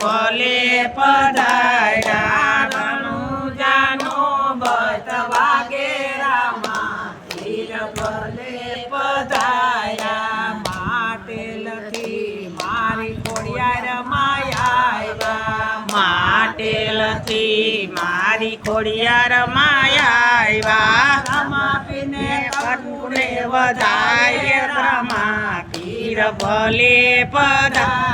ભલે પધાર્યા. રણુજાનો બત વાગે રામા. પીર ભલે પધાર્યા. માટે લખી મારી ખોડિયાર માયા માટે લખી મારી ખોડિયાર માયા રામા પીને કટુને વધાય રામા. પીર ભલે પધાર્યા. રામા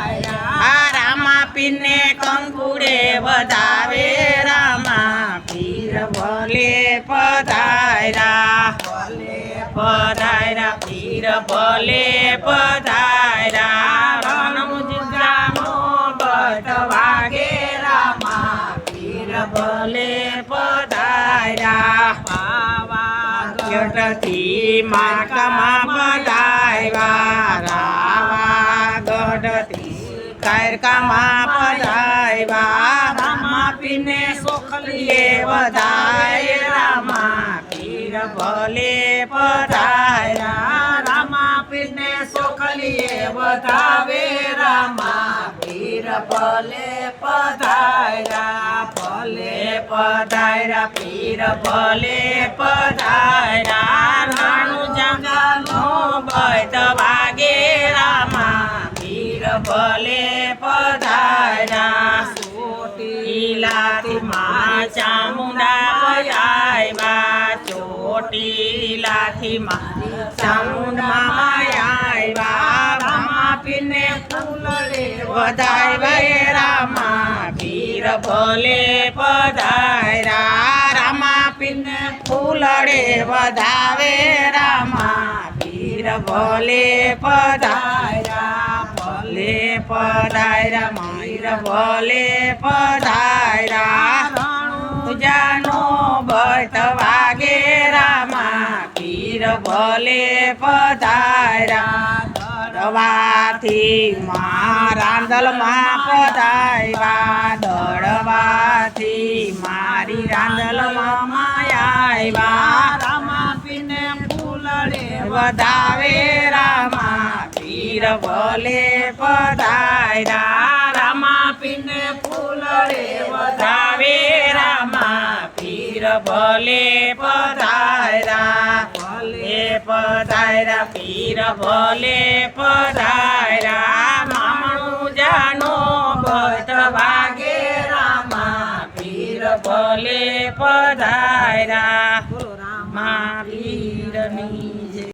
પીને કંકુડે વધાવે રામા. પીર ભલે પધાર્યા. ભલે પધાર્યા. પીર ભલે પધાર્યા. રણુજાનો બટ વાગે રામા. પીર ભલે પધાર્યા. પાવાગઢથી માટમાં પધાર્યા કારકામાં પધાર્યા રામા પીને સોખલીએ વધાય રામા પીર ભલે પધાયા રામા પીને સોખલીએ વધાવે રામા પીર ભલે પધાયા ભલે પધાર્યા પીર ભલે પધાર્યા પધાર્યા ચોટીલાથી ચામુંડા ચોટીલાથી ચામુંડા પીને ફૂલડે વધાય રામા. પીર ભલે પધાર્યા રામા પીને ફૂલડે વધાવે રામા. પીર ભલે પધાર્યા પધાર્યા માઈર ભલે પધાર્યા. જાનો બત વાગે રામા પીર ભલે પધાર્યા. દળવાથી મા રાંદલમાં પધાર્યા. દળવાથી મારી રાંદલમાં માયા રામા પીને ફૂલડે વધાવે રામા પીર ભલે પધાર્યા રામા પીને ફૂલડે વધાવે રામા પીર ભલે પધાર્યા ભલે પધાર્યા પીર ભલે પધાર્યા મામણું જાનો બત વાગે રામા પીર ભલે પધાર્યા મા પીરની જય